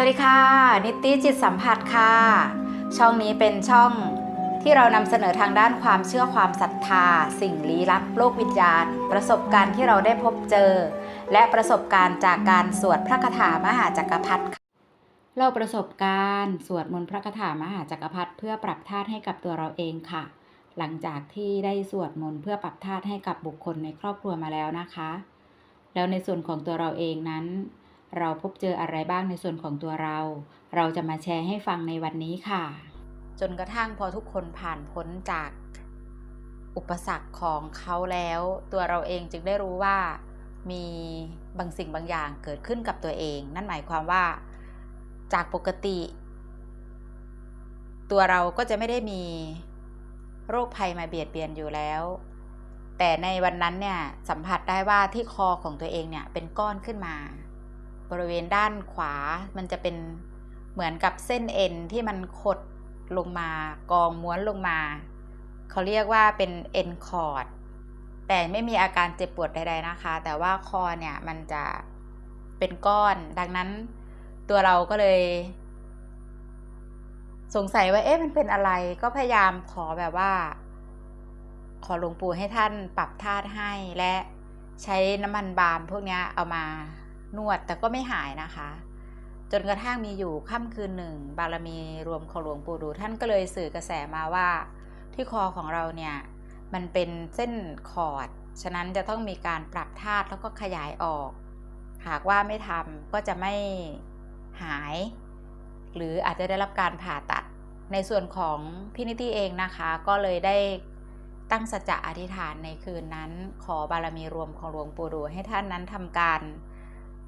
สวัสดีค่ะ นิติจิตสัมผัสค่ะ ช่องนี้เป็นช่องที่เรานำเสนอทางด้านความเชื่อความศรัทธา สิ่งลี้ลับโลกวิญญาณ ประสบการณ์ที่เราได้พบเจอ และประสบการณ์จากการสวดพระคาถามหาจักรพรรดิค่ะเล่าประสบการณ์สวดมนต์พระคาถามหาจักรพรรดิเพื่อปรับธาตุให้กับตัวเราเองค่ะ หลังจากที่ได้สวดมนต์เพื่อปรับธาตุให้กับบุคคลในครอบครัวมาแล้วนะคะ แล้วในส่วนของตัวเราเองนั้น เราพบเจออะไรบ้างในส่วนของตัวเรา เราจะมาแชร์ให้ฟังในวันนี้ค่ะ จนกระทั่งพอทุกคนผ่านพ้นจากอุปสรรคของเขาแล้ว ตัวเราเองจึงได้รู้ว่ามีบางสิ่งบางอย่างเกิดขึ้นกับตัวเอง นั่นหมายความว่าจากปกติ ตัวเราก็จะไม่ได้มีโรคภัยมาเบียดเบียนอยู่แล้ว แต่ในวันนั้นเนี่ยสัมผัสได้ว่าที่คอของตัวเองเนี่ยเป็นก้อนขึ้นมา บริเวณด้านขวา มันจะเป็นเหมือนกับเส้นเอ็นที่มันขดลงมากองม้วนลงมา เขาเรียกว่าเป็นเอ็นคอร์ดแต่ไม่มีอาการเจ็บปวดใดๆนะคะ แต่ว่าคอเนี่ยมันจะเป็นก้อน ดังนั้นตัวเราก็เลย สงสัยว่าเอ๊ะมันเป็นอะไร ก็พยายามขอแบบว่า ขอหลวงปู่ให้ท่านปรับธาตุให้และใช้น้ำมันบาล์มพวกนี้เอามา นวดแต่ก็ไม่หายนะคะ จนกระทั่งมีอยู่ค่ำคืนหนึ่ง บารมีรวมของหลวงปู่ดูท่านก็เลยสื่อกระแสมาว่า ที่คอของเราเนี่ยมันเป็นเส้นขอร์ดฉะนั้นจะต้องมีการปรับธาตุแล้วก็ขยายออก หากว่าไม่ทำก็จะไม่หาย หรืออาจจะได้รับการผ่าตัดในส่วนของพี่นิตี้เองนะคะ ก็เลยได้ตั้งสัจจะอธิษฐานในคืนนั้น ขอบารมีรวมของหลวงปู่ดูให้ท่านนั้นทำการ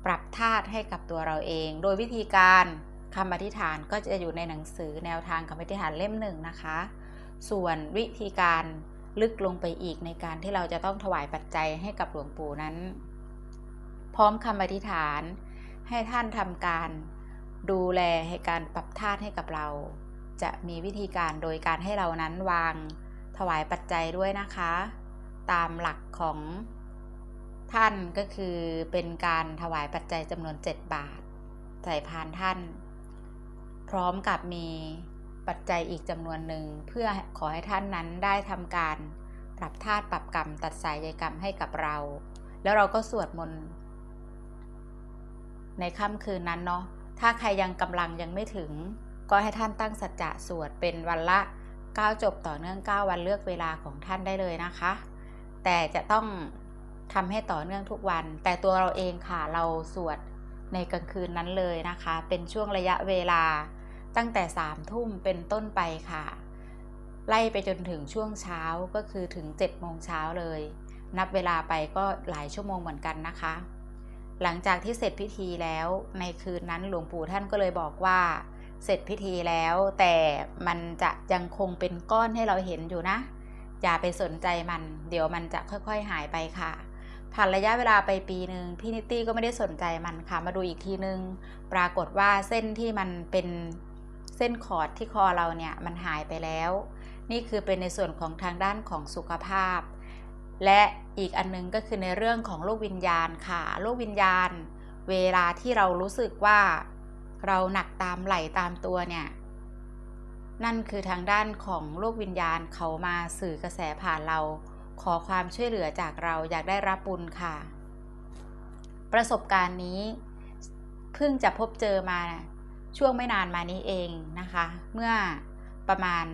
ปรับธาตุให้กับตัวเราเอง โดยวิธีการคำอธิษฐานก็จะอยู่ในหนังสือแนวทางคำอธิษฐานเล่มหนึ่งนะคะ ส่วนวิธีการลึกลงไปอีกในการที่เราจะต้องถวายปัจจัยให้กับหลวงปู่นั้น พร้อมคำอธิษฐานให้ท่านทำการดูแลให้การปรับธาตุให้กับเรา จะมีวิธีการโดยการให้เรานั้นวางถวายปัจจัยด้วยนะคะ ตามหลักของ ท่านก็คือเป็นการถวายปัจจัยจำนวน 7 บาท ใส่พานท่าน พร้อมกับมีปัจจัยอีกจำนวนหนึ่ง เพื่อขอให้ท่านนั้นได้ทำการปรับธาตุปรับกรรม ตัดสายใยกรรมให้กับเรา แล้วเราก็สวดมนต์ในค่ำคืนนั้นเนาะถ้าใครยังกำลังยังไม่ถึง ก็ให้ท่านตั้งสัจจะสวดเป็นวันละ 9 จบต่อเนื่อง 9 วันเลือกเวลาของท่านได้เลยนะคะ แต่จะต้อง ทำให้ต่อเนื่องทุกวัน แต่ตัวเราเองค่ะเราสวดในกลางคืนนั้นเลยนะคะ เป็นช่วงระยะเวลาตั้งแต่3ามทุ่มเป็นต้นไปค่ะ ไล่ไปจนถึงช่วงเช้าก็คือถึง7จ็ดโมงเช้าเลย นับเวลาไปก็หลายชั่วโมงเหมือนกันนะคะ หลังจากที่เสร็จพิธีแล้วในคืนนั้นหลวงปู่ท่านก็เลยบอกว่า เสร็จพิธีแล้วแต่มันจะยังคงเป็นก้อนให้เราเห็นอยู่นะ อย่าไปสนใจมัน เดี๋ยวมันจะค่อยๆหายไปค่ะ ผ่านระยะเวลาไปปีหนึ่งพี่นิตตี้ก็ไม่ได้สนใจมันค่ะ มาดูอีกทีนึง ปรากฏว่าเส้นที่มันเป็นเส้นขอดที่คอเราเนี่ยมันหายไปแล้ว นี่คือเป็นในส่วนของทางด้านของสุขภาพ และอีกอันนึงก็คือในเรื่องของโลกวิญญาณค่ะโลกวิญญาณ เวลาที่เรารู้สึกว่าเราหนักตามไหลตามตัวเนี่ยนั่นคือทางด้านของโลกวิญญาณเขามาสื่อกระแสผ่านเรา ขอความช่วยเหลือจากเราอยากได้รับบุญค่ะ ประสบการณ์นี้เพิ่งจะพบเจอมาช่วงไม่นานมานี้เองนะคะ เมื่อประมาณ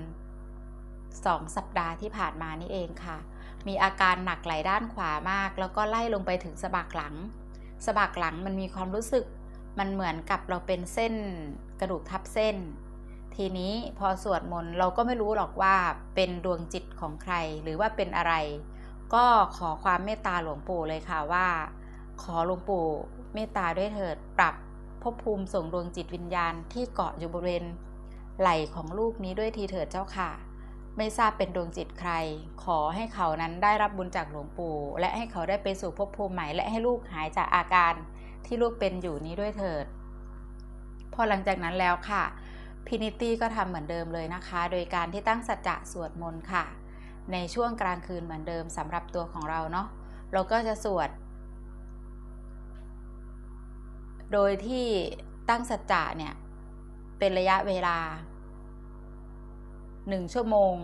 2 สัปดาห์ที่ผ่านมานี่เองค่ะ มีอาการหนักไหลด้านขวามาก แล้วก็ไล่ลงไปถึงสะบักหลังสะบักหลังมันมีความรู้สึกมันเหมือนกับเราเป็นเส้นกระดูกทับเส้น ทีนี้พอสวดมนต์เราก็ไม่รู้หรอกว่าเป็นดวงจิตของใครหรือว่าเป็นอะไร ก็ขอความเมตตาหลวงปู่เลยค่ะว่า ขอหลวงปู่เมตตาด้วยเถิดปรับภพภูมิส่งดวงจิตวิญญาณที่เกาะอยู่บริเวณไหล่ของลูกนี้ด้วยทีเถิดเจ้าค่ะ ไม่ทราบเป็นดวงจิตใคร ขอให้เขานั้นได้รับบุญจากหลวงปู่ และให้เขาได้ไปสู่ภพภูมิใหม่ และให้ลูกหายจากอาการที่ลูกเป็นอยู่นี้ด้วยเถิด พอหลังจากนั้นแล้วค่ะ พินิตี้ก็ทำเหมือนเดิมเลยนะคะ โดยการที่ตั้งสัจจะสวดมนต์ค่ะ ในช่วงกลางคืนเหมือนเดิมสำหรับตัวของเราเนาะเราก็จะสวด โดยที่ตั้งสัจจะเนี่ย เป็นระยะเวลาหนึ่งชั่วโมง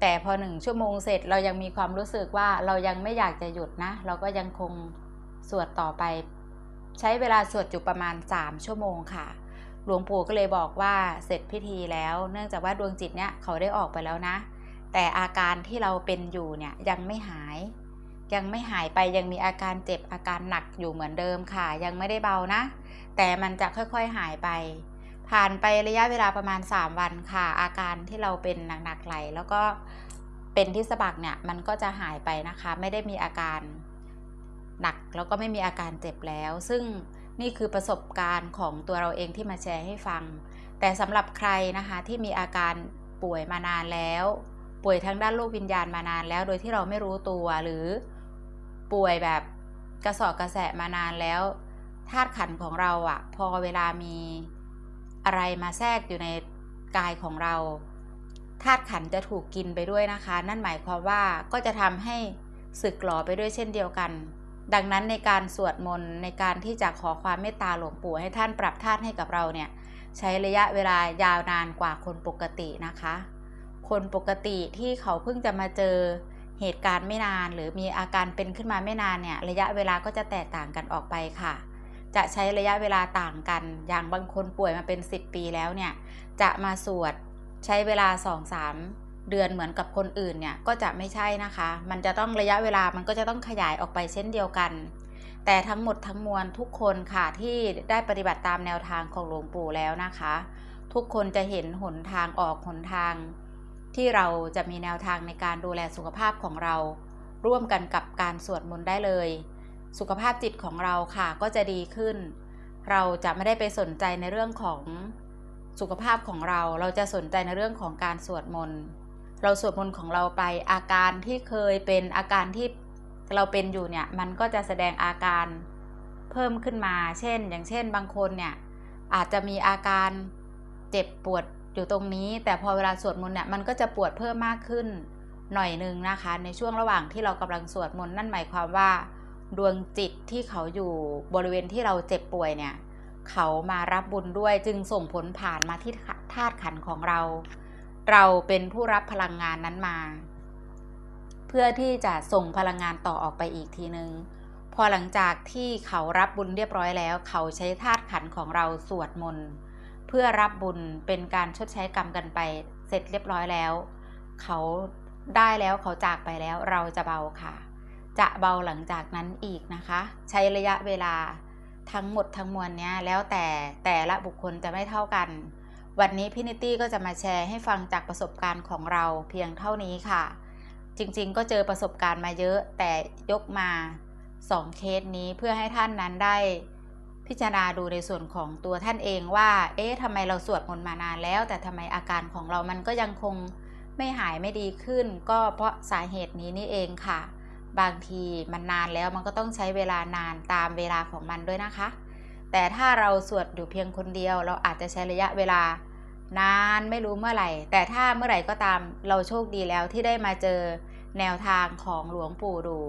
แต่พอหนึ่งชั่วโมงเสร็จเรายังมีความรู้สึกว่าเรายังไม่อยากจะหยุดนะ เราก็ยังคงสวดต่อไป ใช้เวลาสวดอยู่ประมาณสามชั่วโมงค่ะ หลวงปู่ก็เลยบอกว่าเสร็จพิธีแล้ว เนื่องจากว่าดวงจิตเนี่ยเขาได้ออกไปแล้วนะ แต่อาการที่เราเป็นอยู่เนี่ยยังไม่หาย ยังไม่หายไปยังมีอาการเจ็บอาการหนักอยู่เหมือนเดิมค่ะ ยังไม่ได้เบานะ แต่มันจะค่อยๆหายไป ผ่านไประยะเวลาประมาณ 3 วันค่ะ อาการที่เราเป็นหนักๆไหลแล้วก็เป็นที่สะบักเนี่ยมันก็จะหายไปนะคะ ไม่ได้มีอาการหนักแล้วก็ไม่มีอาการเจ็บแล้ว ซึ่ง นี่คือประสบการณ์ของตัวเราเองที่มาแชร์ให้ฟัง แต่สำหรับใครนะคะที่มีอาการป่วยมานานแล้ว ป่วยทางด้านโลกวิญญาณมานานแล้ว โดยที่เราไม่รู้ตัวหรือป่วยแบบกระสอบกระแสะมานานแล้วธาตุขันของเราอะพอเวลามีอะไรมาแทรกอยู่ในกายของเราธาตุขันจะถูกกินไปด้วยนะคะ นั่นหมายความว่าก็จะทำให้สึกหลอไปด้วยเช่นเดียวกัน ดังนั้นในการสวดมนต์ในการที่จะขอความเมตตาหลวงปู่ให้ท่านปรับธาตุให้กับเราเนี่ยใช้ระยะเวลายาวนานกว่าคนปกตินะคะ คนปกติที่เขาเพิ่งจะมาเจอเหตุการณ์ไม่นาน หรือมีอาการเป็นขึ้นมาไม่นานเนี่ยระยะเวลาก็จะแตกต่างกันออกไปค่ะ จะใช้ระยะเวลาต่างกัน อย่างบางคนป่วยมาเป็น 10 ปีแล้วเนี่ยจะมาสวดใช้เวลา 2-3 เดือนเหมือนกับคนอื่นเนี่ยก็จะไม่ใช่นะคะ มันจะต้องระยะเวลามันก็จะต้องขยายออกไปเช่นเดียวกัน แต่ทั้งหมดทั้งมวลทุกคนค่ะที่ได้ปฏิบัติตามแนวทางของหลวงปู่แล้วนะคะ ทุกคนจะเห็นหนทางออกหนทาง ที่เราจะมีแนวทางในการดูแลสุขภาพของเรา ร่วมกันกับการสวดมนต์ได้เลย สุขภาพจิตของเราค่ะก็จะดีขึ้น เราจะไม่ได้ไปสนใจในเรื่องของสุขภาพของเรา เราจะสนใจในเรื่องของการสวดมนต์ เราสวดมนต์ของเราไปอาการที่เคยเป็นอาการที่เราเป็นอยู่เนี่ย มันก็จะแสดงอาการเพิ่มขึ้นมา เช่น อย่างเช่น บางคนเนี่ยอาจจะมีอาการเจ็บปวดอยู่ตรงนี้ แต่พอเวลาสวดมนต์เนี่ยมันก็จะปวดเพิ่มมากขึ้นหน่อยหนึ่งนะคะ ในช่วงระหว่างที่เรากำลังสวดมนต์นั่นหมายความว่า ดวงจิตที่เขาอยู่บริเวณที่เราเจ็บป่วยเนี่ย เขามารับบุญด้วยจึงส่งผลผ่านมาที่ธาตุขันของเรา เราเป็นผู้รับพลังงานนั้นมา เพื่อที่จะส่งพลังงานต่อออกไปอีกทีนึง พอหลังจากที่เขารับบุญเรียบร้อยแล้ว เขาใช้ธาตุขันของเราสวดมนต์เพื่อรับบุญเป็นการชดใช้กรรมกันไป เสร็จเรียบร้อยแล้ว เขาได้แล้วเขาจากไปแล้วเราจะเบาค่ะ จะเบาหลังจากนั้นอีกนะคะ ใช้ระยะเวลาทั้งหมดทั้งมวลเนี้ยแล้วแต่แต่ละบุคคลจะไม่เท่ากัน วันนี้พี่นิตี้ก็จะมาแชร์ให้ฟังจากประสบการณ์ของเราเพียงเท่านี้ค่ะ จริงๆ ก็เจอประสบการณ์มาเยอะแต่ยกมา 2 เคสนี้เพื่อให้ท่านนั้นได้ พิจารณาดูในส่วนของตัวท่านเองว่า เอ๊ะทำไมเราสวดมนต์มานานแล้ว แต่ทำไมอาการของเรามันก็ยังคงไม่หายไม่ดีขึ้น ก็เพราะสาเหตุนี้นี่เองค่ะ บางทีมันนานแล้วมันก็ต้องใช้เวลานานตามเวลาของมันด้วยนะคะ แต่ถ้าเราสวดอยู่เพียงคนเดียวเราอาจจะใช้ระยะเวลา นานไม่รู้เมื่อไหร่ แต่ถ้าเมื่อไหร่ก็ตามเราโชคดีแล้วที่ได้มาเจอแนวทางของหลวงปู่ดู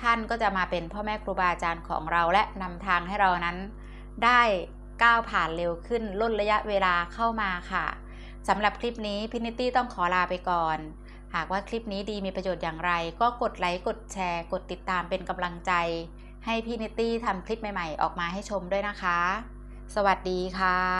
ท่านก็จะมาเป็นพ่อแม่ครูบาอาจารย์ของเราและนำทางให้เรานั้น ได้ก้าวผ่านเร็วขึ้นลดระยะเวลาเข้ามาค่ะสำหรับคลิปนี้พินิตี้ต้องขอลาไปก่อน หากว่าคลิปนี้ดีมีประโยชน์อย่างไร ก็กดไลค์กดแชร์ กดติดตามเป็นกำลังใจ ให้พี่นิตตี้ทำคลิปใหม่ๆ ออกมาให้ชมด้วยนะคะ สวัสดีค่ะ